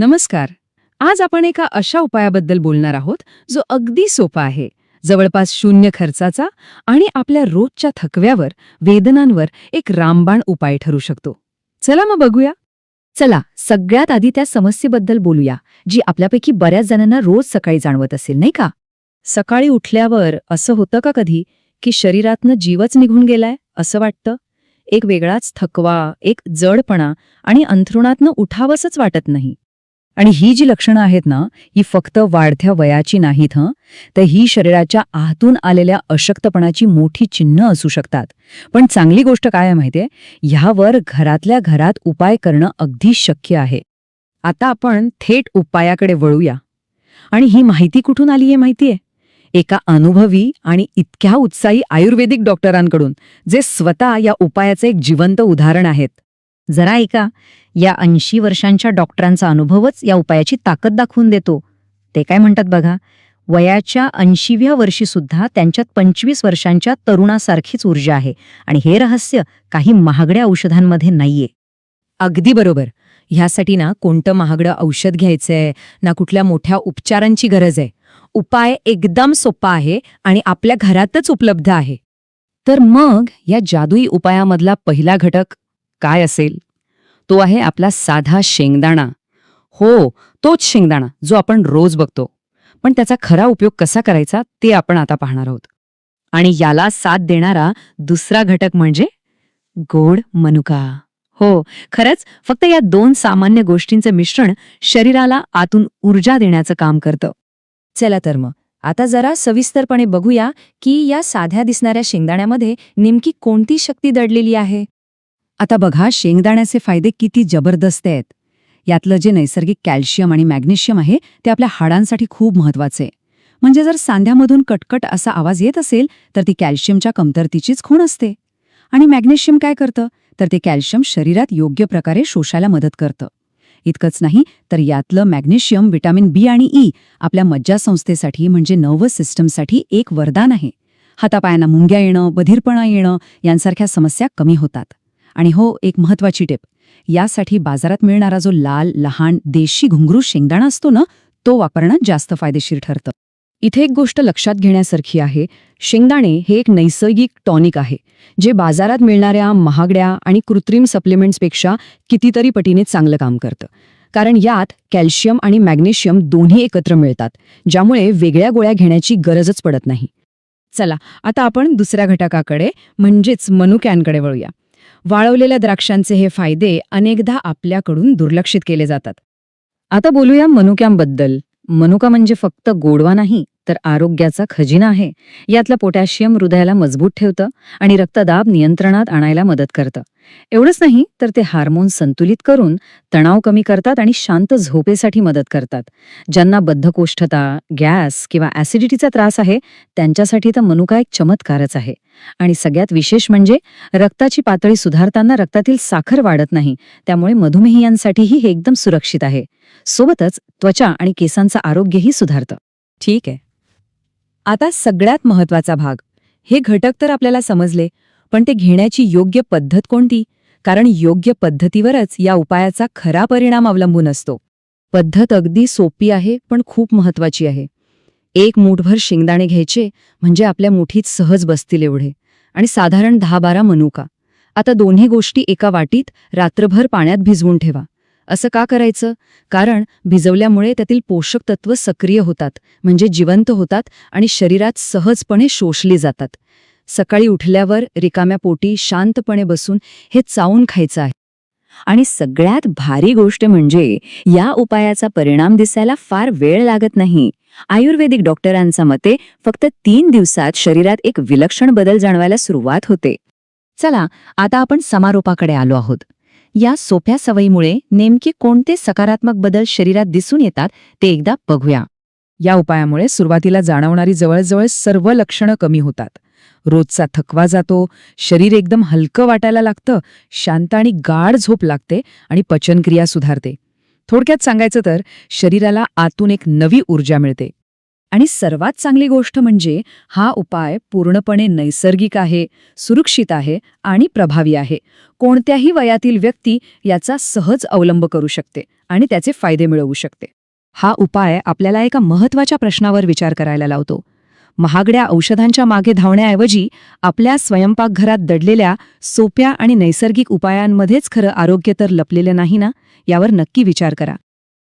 नमस्कार. आज आपण एका अशा उपायाबद्दल बोलणार आहोत जो अगदी सोपा आहे. जवळपास शून्य खर्चाचा आणि आपल्या रोजच्या थकव्यावर वेदनांवर एक रामबाण उपाय ठरू शकतो. चला मग बघूया. चला सगळ्यात आधी त्या समस्येबद्दल बोलूया जी आपल्यापैकी बऱ्याच जणांना रोज सकाळी जाणवत असेल नाही का? सकाळी उठल्यावर असं होतं का कधी की शरीरातनं जीवच निघून गेलाय असं वाटतं? एक वेगळाच थकवा एक जडपणा आणि अंथरुणातनं उठावंसच वाटत नाही. आणि ही जी लक्षणं आहेत ना ही फक्त वाढत्या वयाची नाहीत हं. तर ही शरीराच्या आतून आलेल्या अशक्तपणाची मोठी चिन्ह असू शकतात. पण चांगली गोष्ट काय आहे माहितीये? ह्यावर घरातल्या घरात उपाय करणं अगदी शक्य आहे. आता आपण थेट उपायाकडे वळूया. आणि ही माहिती कुठून आलीये माहितीये? एका अनुभवी आणि इतक्या उत्साही आयुर्वेदिक डॉक्टरांकडून जे स्वतः या उपायाचे एक जिवंत उदाहरण आहेत. जरा ऐका या ऐंशी वर्षांच्या डॉक्टरांचा अनुभवच या उपायाची ताकद दाखवून देतो. ते काय म्हणतात बघा वयाच्या ऐंशीव्या वर्षीसुद्धा त्यांच्यात पंचवीस वर्षांच्या तरुणासारखीच ऊर्जा आहे आणि हे रहस्य काही महागड्या औषधांमध्ये नाहीये. अगदी बरोबर. ह्यासाठी ना कोणतं महागडं औषध घ्यायचंय ना कुठल्या मोठ्या उपचारांची गरज आहे. उपाय एकदम सोपा आहे आणि आपल्या घरातच उपलब्ध आहे. तर मग या जादुई उपायामधला पहिला घटक काय असेल? तो आहे आपला साधा शेंगदाणा. हो तोच शेंगदाणा जो आपण रोज बघतो. पण त्याचा खरा उपयोग कसा करायचा ते आपण आता पाहणार आहोत. आणि याला साथ देणारा दुसरा घटक म्हणजे गोड मनुका. हो खरंच फक्त या दोन सामान्य गोष्टींचं मिश्रण शरीराला आतून ऊर्जा देण्याचं काम करतं. चला तर मग आता जरा सविस्तरपणे बघूया की या साध्या दिसणाऱ्या शेंगदाण्यामध्ये नेमकी कोणती शक्ती दडलेली आहे? आता बघा शेंगदाण्याचे फायदे किती जबरदस्त आहेत. यातलं जे नैसर्गिक कॅल्शियम आणि मॅग्नेशियम आहे ते आपल्या हाडांसाठी खूप महत्त्वाचे म्हणजे जर सांध्यामधून कटकट असा आवाज येत असेल तर ती कॅल्शियमच्या कमतरतेचीच खूण असते. आणि मॅग्नेशियम काय करतं? तर ते कॅल्शियम शरीरात योग्य प्रकारे शोषायला मदत करतं. इतकंच नाही तर यातलं मॅग्नेशियम विटॅमिन बी आणि ई आपल्या मज्जासंस्थेसाठी म्हणजे नर्वस सिस्टमसाठी एक वरदान आहे. हातापायांना मुंग्या येणं बधिरपणा येणं यांसारख्या समस्या कमी होतात. आणि हो एक महत्वाची टिप. यासाठी बाजारात मिळणारा जो लाल लहान देशी घुंगरू शेंगदाणा असतो ना तो वापरणं जास्त फायदेशीर ठरतं. इथे एक गोष्ट लक्षात घेण्यासारखी आहे. शेंगदाणे हे एक नैसर्गिक टॉनिक आहे जे बाजारात मिळणाऱ्या महागड्या आणि कृत्रिम सप्लिमेंट्सपेक्षा कितीतरी पटीने चांगलं काम करतं. कारण यात कॅल्शियम आणि मॅग्नेशियम दोन्ही एकत्र मिळतात ज्यामुळे वेगळ्या गोळ्या घेण्याची गरजच पडत नाही. चला आता आपण दुसऱ्या घटकाकडे म्हणजेच मनुक्यांकडे वळूया. वाळवलेल्या द्राक्षांचे हे फायदे अनेकदा आपल्याकडून दुर्लक्षित केले जातात. आता बोलूया मनुक्यांबद्दल. मनुका म्हणजे फक्त गोडवा नाही तर आरोग्याचा खजिना आहे. यातलं पोटॅशियम हृदयाला मजबूत ठेवतं आणि रक्तदाब नियंत्रणात आणायला मदत करतं. एवढंच नाही तर ते हार्मोन संतुलित करून तणाव कमी करतात आणि शांत झोपेसाठी मदत करतात. ज्यांना बद्धकोष्ठता गॅस किंवा ऍसिडिटीचा त्रास आहे त्यांच्यासाठी तर मनुका एक चमत्कारच आहे. आणि सगळ्यात विशेष म्हणजे रक्ताची पातळी सुधारताना रक्तातील साखर वाढत नाही त्यामुळे मधुमेहियांसाठीही हे एकदम सुरक्षित आहे. सोबतच त्वचा आणि केसांचं आरोग्यही सुधारतं. ठीक आहे. आता सगळ्यात महत्त्वाचा भाग. हे घटक तर आपल्याला समजले पण ते घेण्याची योग्य पद्धत कोणती? कारण योग्य पद्धतीवरच या उपायाचा खरा परिणाम अवलंबून असतो. पद्धत अगदी सोपी आहे पण खूप महत्वाची आहे. एक मूठभर शेंगदाणे घ्यायचे म्हणजे आपल्या मुठीत सहज बसतील एवढे. आणि साधारण दहा बारा मनुका. आता दोन्ही गोष्टी एका वाटीत रात्रभर पाण्यात भिजवून ठेवा. असं का करायचं? कारण भिजवल्यामुळे त्यातील पोषक तत्व सक्रिय होतात म्हणजे जिवंत होतात आणि शरीरात सहजपणे शोषली जातात. सकाळी उठल्यावर रिकाम्या पोटी शांतपणे बसून हे चावून खायचं आहे. आणि सगळ्यात भारी गोष्ट म्हणजे या उपायाचा परिणाम दिसायला फार वेळ लागत नाही. आयुर्वेदिक डॉक्टरांच्या मते फक्त तीन दिवसात शरीरात एक विलक्षण बदल जाणवायला सुरुवात होते. चला आता आपण समारोपाकडे आलो आहोत. या सोप्या सवयीमुळे नेमके कोणते सकारात्मक बदल शरीरात दिसून येतात ते एकदा बघूया. या उपायामुळे सुरुवातीला जाणवणारी जवळजवळ सर्व लक्षणं कमी होतात. रोजचा थकवा जातो शरीर एकदम हलकं वाटायला लागतं शांत आणि गाढ झोप लागते आणि पचनक्रिया सुधारते. थोडक्यात सांगायचं तर शरीराला आतून एक नवी ऊर्जा मिळते. आणि सर्वात चांगली गोष्ट म्हणजे हा उपाय पूर्णपणे नैसर्गिक आहे सुरक्षित आहे आणि प्रभावी आहे. कोणत्याही वयातील व्यक्ती याचा सहज अवलंब करू शकते आणि त्याचे फायदे मिळवू शकते. हा उपाय आपल्याला एका महत्त्वाच्या प्रश्नावर विचार करायला लावतो. महागड्या औषधांच्या मागे धावण्याऐवजी आपल्या स्वयंपाकघरात दडलेल्या सोप्या आणि नैसर्गिक उपायांमध्येच खरं आरोग्य तर लपलेलं नाही ना? यावर नक्की विचार करा.